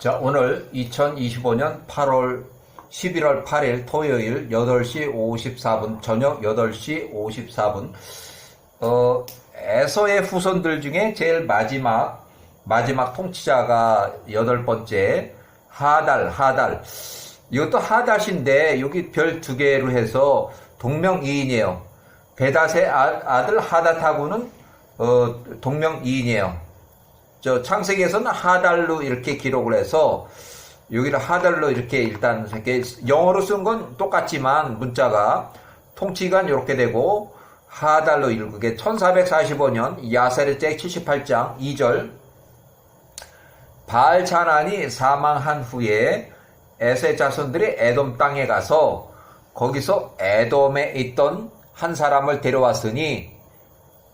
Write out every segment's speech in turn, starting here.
자, 오늘 2025년 8월 11월 8일 토요일 8시 54분, 저녁 8시 54분. 어, 에서의 후손들 중에 제일 마지막, 마지막 통치자가 여덟 번째, 하달, 하달. 이것도 하달인데, 여기 별 두 개로 해서 동명이인이에요. 베닷의 아- 아들 하닷하고는, 어, 동명이인이에요. 저 창세기에서는 하달로 이렇게 기록을 해서 여기를 하달로 이렇게 일단 이렇게 영어로 쓴 건 똑같지만 문자가 통치관 이렇게 되고 하달로 읽게 1445년 야세르제 78장 2절 바알차난이 사망한 후에 에세 자손들이 에돔 땅에 가서 거기서 에돔에 있던 한 사람을 데려왔으니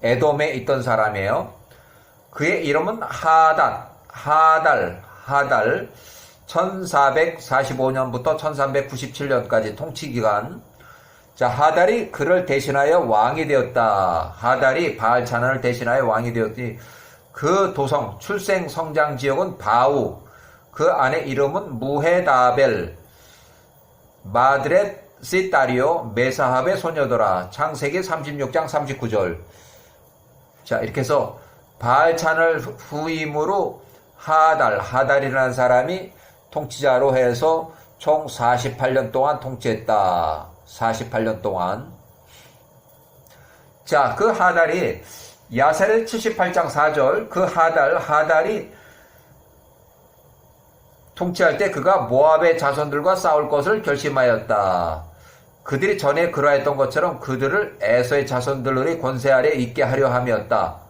에돔에 있던 사람이에요. 그의 이름은 하달, 하달, 하달. 1445년부터 1397년까지 통치기간. 자, 하달이 그를 대신하여 왕이 되었다. 하달이 바알차난을 대신하여 왕이 되었더니 그 도성, 출생 성장 지역은 바우. 그 안에 이름은 무헤다벨, 마드렛 시타리오, 메사합의 소녀더라. 창세기 36장 39절. 자, 이렇게 해서 바알찬을 후임으로 하달, 하달이라는 사람이 통치자로 해서 총 48년 동안 통치했다. 48년 동안. 자, 그 하달이 야세를 78장 4절 그 하달, 하달이 통치할 때 그가 모압의 자손들과 싸울 것을 결심하였다. 그들이 전에 그러했던 것처럼 그들을 에서의 자손들의 권세 아래 있게 하려 함이었다.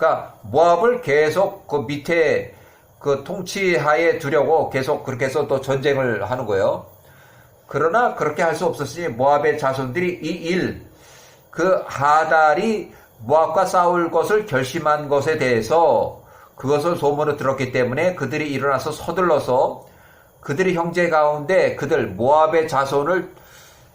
그러니까 모압을 계속 그 밑에 그 통치하에 두려고 계속 그렇게 해서 또 전쟁을 하는 거예요. 그러나 그렇게 할 수 없었으니 모압의 자손들이 이 일, 그 하달이 모압과 싸울 것을 결심한 것에 대해서 그것을 소문을 들었기 때문에 그들이 일어나서 서둘러서 그들이 형제 가운데 그들 모압의 자손을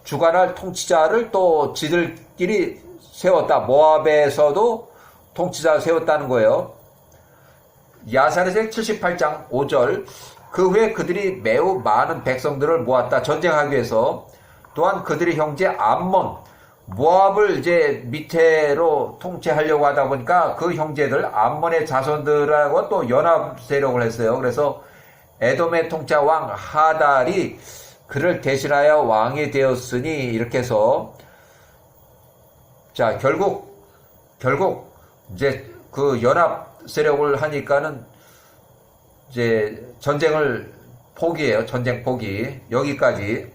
주관할 통치자를 또 지들끼리 세웠다. 모압에서도 통치자를 세웠다는 거예요. 야사르색 78장 5절 그 후에 그들이 매우 많은 백성들을 모았다 전쟁하기 위해서 또한 그들의 형제 암몬 모압을 이제 밑에로 통치하려고 하다 보니까 그 형제들 암몬의 자손들하고 또 연합 세력을 했어요. 그래서 에돔의 통치자 왕 하달이 그를 대신하여 왕이 되었으니 이렇게 해서 자 결국 결국 이제 그 연합 세력을 하니까는 이제 전쟁을 포기해요. 전쟁 포기. 여기까지.